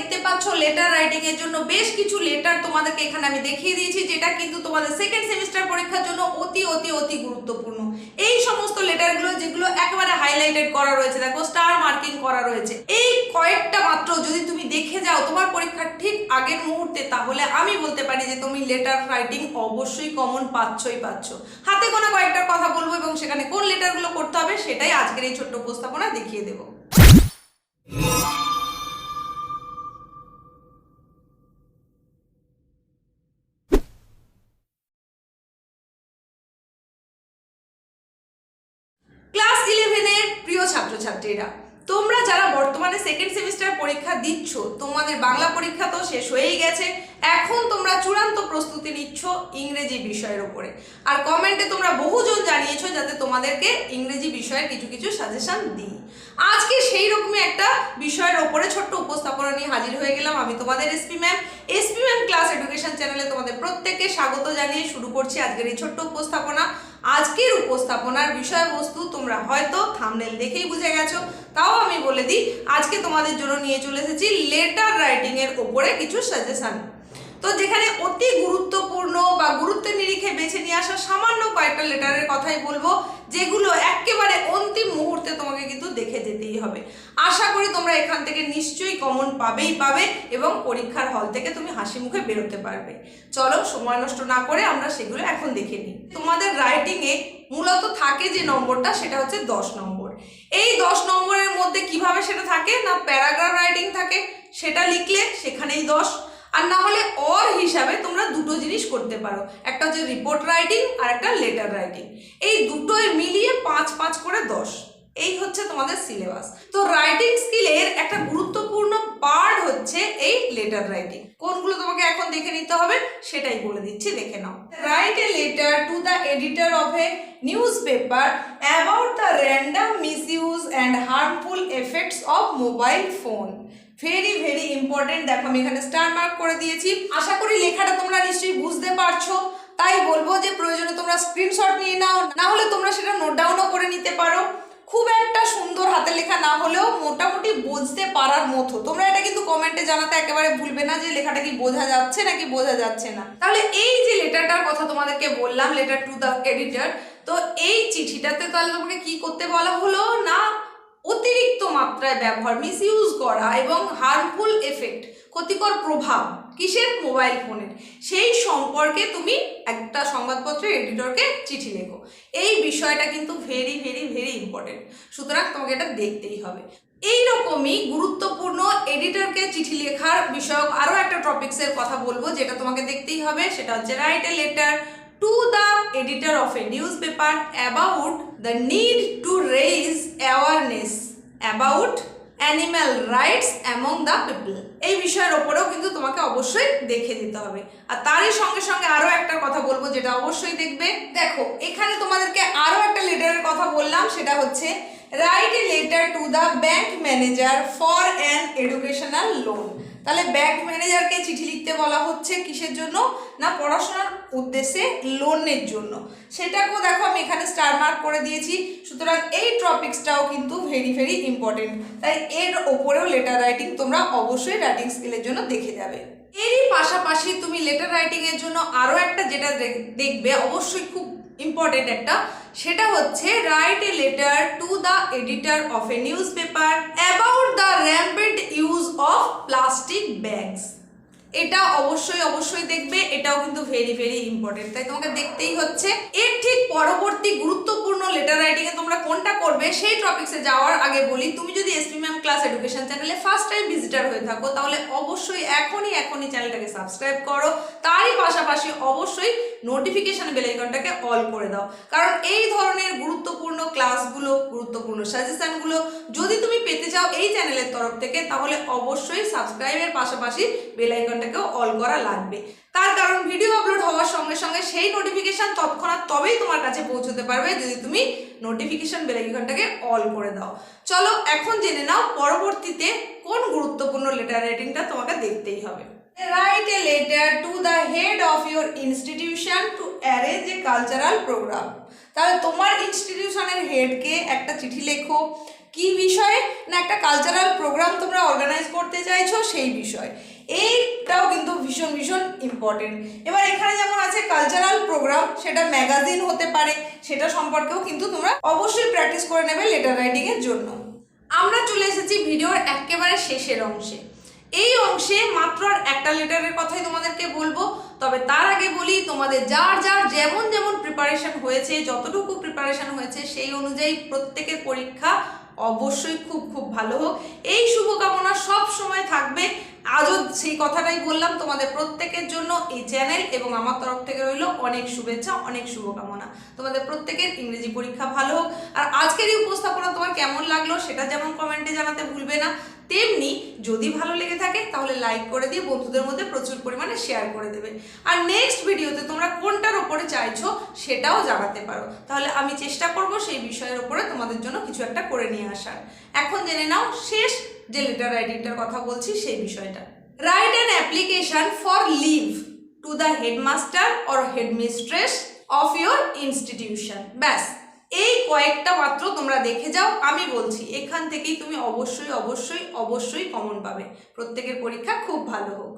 দেখতে পাচ্ছ letter writing এর জন্য বেশ কিছু লেটার তোমাদেরকে এখানে আমি দেখিয়ে দিয়েছি, যেটা কিন্তু তোমাদের সেকেন্ড সেমিস্টার পরীক্ষার জন্য অতি অতি অতি গুরুত্বপূর্ণ। এই সমস্ত লেটারগুলো যেগুলো একেবারে হাইলাইটেড করা রয়েছে, দেখো স্টার মার্কিং করা রয়েছে, এই কয়েকটা মাত্র যদি তুমি দেখে যাও তোমার পরীক্ষার ঠিক আগের মুহূর্তে, তাহলে আমি বলতে পারি যে তুমি লেটার রাইটিং অবশ্যই কমন পাচ্ছই পাচ্ছ। হাতে গোনা কয়েকটার কথা বলব এবং সেখানে কোন লেটারগুলো করতে হবে, সেটাই আজকের এই ছোট্ট উপস্থাপনা দেখিয়ে দেবো। ক্লাস ইলেভেনের প্রিয় ছাত্রছাত্রীরা, তোমরা যারা বর্তমানে সেকেন্ড সেমিস্টার পরীক্ষা দিচ্ছ, তোমাদের বাংলা পরীক্ষা তো শেষ হয়েই গেছে, এখন তোমরা চূড়ান্ত প্রস্তুতি নিচ্ছ ইংরেজি বিষয়ের উপরে। আর কমেন্টে তোমরা বহুজন জানিয়েছো যাতে তোমাদেরকে ইংরেজি বিষয়ের কিছু কিছু সাজেশন দিই। আজকে সেই রকমই একটা বিষয়ের ওপরে ছোট্ট উপস্থাপনা নিয়ে হাজির হয়ে গেলাম আমি তোমাদের SP ma'am SP ma'am class education চ্যানেলে তোমাদের প্রত্যেককে স্বাগত জানিয়ে শুরু করছি আজকের এই ছোট্ট উপস্থাপনা। আজকের উপস্থাপনার বিষয়বস্তু তোমরা হয়তো থামনেল দেখেই বুঝে গেছো, তাও আমি বলে দিই, আজকে তোমাদের জন্য নিয়ে চলে এসেছি লেটার রাইটিংয়ের ওপরে কিছু সাজেশন তো যেখানে অতি গুরুত্বপূর্ণ বা গুরুত্বের নিরিখে বেছে নিয়ে আসা সামান্য কয়েকটা লেটারের কথাই বলব, যেগুলো একেবারে অন্তিম মুহূর্তে তোমাকে কিন্তু দেখে যেতেই হবে। আশা করি তোমরা এখান থেকে নিশ্চয়ই কমন পাবেই পাবে এবং পরীক্ষার হল থেকে তুমি হাসি মুখে বেরোতে পারবে। চলো, সময় নষ্ট না করে আমরা সেগুলো এখন দেখে নিই। তোমাদের রাইটিংয়ে মূলত থাকে যে নম্বরটা, সেটা হচ্ছে দশ নম্বর। এই দশ নম্বরের মধ্যে কীভাবে সেটা থাকে? না প্যারাগ্রাফ রাইটিং থাকে? সেটা লিখলে সেখানেই দশ আর না হলে অর হিসাবে তোমরা দুটো জিনিস করতে পারো। একটা হচ্ছে রিপোর্ট রাইটিং আর একটা লেটার রাইটিং এই দুটোই মিলিয়ে পাঁচ পাঁচ করে দশ। এই হচ্ছে তোমাদের সিলেবাস তো রাইটিং স্কিলের একটা গুরুত্বপূর্ণ পার্ট হচ্ছে এই লেটার রাইটিং কোনগুলো তোমাকে এখন দেখে নিতে হবে সেটাই বলে দিচ্ছি, দেখে নাও। Write a letter to the editor of a newspaper about the random misuse and harmful effects of mobile phone very very important দেখো, আমি এখানে স্টার মার্ক করে দিয়েছি। আশা করি লেখাটা তোমরা নিশ্চয়ই বুঝতে পারছ। তাই বলব যে প্রয়োজনে তোমরা স্ক্রিনশট নিয়ে নাও। না হলে তোমরা সেটা নোট ডাউনও করে নিতে পারো। খুব একটা সুন্দর হাতে লেখা না হলেও মোটামুটি বুঝতে পারার মতো। তোমরা এটা কিন্তু কমেন্টে জানাতে একেবারে ভুলবে না যে লেখাটা কি বোঝা যাচ্ছে নাকি বোঝা যাচ্ছে না। তাহলে এই যে লেটারটার কথা তোমাদেরকে বললাম লেটার টু দ্য এডিটর তো এই চিঠিটাতে তাহলে তোমাকে কি করতে বলা হলো? না অতিরিক্ত মাত্রায় ব্যবহার মিসইউজ করা এবং হার্মফুল এফেক্ট ক্ষতিকর প্রভাব কিসের মোবাইল ফোনের সেই সম্পর্কে তুমি একটা সংবাদপত্রের এডিটরকে চিঠি লেখো। এই বিষয়টা কিন্তু ভেরি ভেরি ভেরি ইম্পর্টেন্ট সুতরাং তোমাকে এটা দেখতেই হবে। এই রকমই গুরুত্বপূর্ণ এডিটরকে চিঠি লেখার বিষয়ক আরও একটা টপিক্সের কথা বলব, যেটা তোমাকে দেখতেই হবে। সেটা হচ্ছে write a letter to the editor of newspaper about the need to raise awareness about animal rights among the people এই বিষয়ের ওপরেও কিন্তু তোমাকে অবশ্যই দেখে দিতে হবে। আর তারই সঙ্গে সঙ্গে আরও একটা কথা বলব যেটা অবশ্যই দেখবে। দেখো, এখানে তোমাদেরকে আরও একটা লেটারের কথা বললাম, সেটা হচ্ছে write a letter to the bank manager for an educational loan তাহলে ব্যাংক ম্যানেজারকে চিঠি লিখতে বলা হচ্ছে কিসের জন্য? না পড়াশোনার উদ্দেশ্যে লোনের জন্য। সেটাকেও দেখো আমি এখানে স্টার মার্ক করে দিয়েছি। সুতরাং এই টপিক্সটাও কিন্তু ভেরি ভেরি ইম্পর্টেন্ট তাই এর ওপরেও লেটার রাইটিং তোমরা অবশ্যই রাইটিং স্কিলের জন্য দেখে যাবে। এরই পাশাপাশি তুমি লেটার রাইটিংয়ের জন্য আরও একটা যেটা দেখ- দেখবে, অবশ্যই খুব ইম্পর্টেন্ট একটা, সেটা হচ্ছে write a letter to the editor of a newspaper about the rampant use of plastic bags এটা অবশ্যই অবশ্যই দেখবে, এটাও কিন্তু ভেরি ভেরি ইম্পর্টেন্ট তাই তোমাকে দেখতেই হচ্ছে, এর ঠিক পরবর্তী গুরুত্বপূর্ণ লেটার রাইটিং এ তোমরা কোনটা করবে সেই টপিক্সে যাওয়ার আগে বলি, তুমি যদি এসপি ম্যাম ক্লাস এডুকেশন চ্যানেলে ফার্স্ট টাইম ভিজিটার হয়ে থাকো, তাহলে অবশ্যই এখনই এখনই চ্যানেলটাকে সাবস্ক্রাইব করো। তারই পাশাপাশি অবশ্যই নোটিফিকেশন বেল আইকনটাকে অল করে দাও। কারণ এই ধরনের গুরুত্বপূর্ণ ক্লাসগুলো গুরুত্বপূর্ণ সাজেশনগুলো যদি তুমি পেতে চাও এই চ্যানেলের তরফ থেকে, তাহলে অবশ্যই সাবস্ক্রাইবের পাশাপাশি বেল আইকনটাকেও অল করা লাগবে। তার কারণ ভিডিও আপলোড হওয়ার সঙ্গে সঙ্গে সেই নোটিফিকেশান তৎক্ষণাৎ তবেই তোমার কাছে পৌঁছতে পারবে যদি তুমি নোটিফিকেশান বেল আইকনটাকে অল করে দাও। চলো এখন জেনে নাও পরবর্তীতে কোন গুরুত্বপূর্ণ লেটার রাইটিংটা তোমাকে দেখতেই হবে। Write a letter to the head of your institution to arrange a cultural programme তাহলে তোমার ইনস্টিটিউশনের হেডকে একটা চিঠি লেখো। কি বিষয়ে? না একটা কালচারাল প্রোগ্রাম তোমরা অর্গানাইজ করতে চাইছো? সেই বিষয়। এইটাও কিন্তু ভীষণ ভীষণ ইম্পর্টেন্ট এবার এখানে যেমন আছে কালচারাল প্রোগ্রাম সেটা ম্যাগাজিন হতে পারে, সেটা সম্পর্কেও কিন্তু তোমরা অবশ্যই প্র্যাকটিস করে নেবে লেটার রাইটিং এর জন্য। আমরা চলে এসেছি ভিডিওর একেবারে শেষের অংশে। এই অংশে মাত্র আর একটা লেটারের কথাই তোমাদেরকে বলব, তবে তার আগে বলি, তোমাদের যার যার যেমন যেমন প্রিপারেশন হয়েছে, যতটুকু প্রিপারেশন হয়েছে, সেই অনুযায়ী প্রত্যেকের পরীক্ষা অবশ্যই খুব খুব ভালো হোক। এই শুভকামনা সব সময় থাকবে। আজও সেই কথাটাই বললাম, তোমাদের প্রত্যেকের জন্য এই চ্যানেল এবং আমার তরফ থেকে রইল অনেক শুভেচ্ছা, অনেক শুভকামনা। তোমাদের প্রত্যেকের ইংরেজি পরীক্ষা ভালো হোক। আর আজকের এই উপস্থাপনা তোমার কেমন লাগল সেটা যেমন কমেন্টে জানাতে ভুলবে না, তেমনি যদি ভালো লেগে থাকে তাহলে লাইক করে দিয়ে বন্ধুদের মধ্যে প্রচুর পরিমাণে শেয়ার করে দেবে। আর নেক্সট ভিডিওতে তোমরা কোনটার ওপরে চাইছো সেটাও জানাতে পারো। তাহলে আমি চেষ্টা করব সেই বিষয়ের ওপরে তোমাদের জন্য কিছু একটা করে নিয়ে আসার। এখন জেনে নাও, শেষ যে লেটার রাইটিংটার কথা বলছি সেই বিষয়টা। Write an application for leave to the headmaster or headmistress of your institution ব্যাস, এই কয়েকটা মাত্র তোমরা দেখে যাও, আমি বলছি, এখান থেকেই তুমি অবশ্যই অবশ্যই অবশ্যই কমন পাবে। প্রত্যেকের পরীক্ষা খুব ভালো হোক।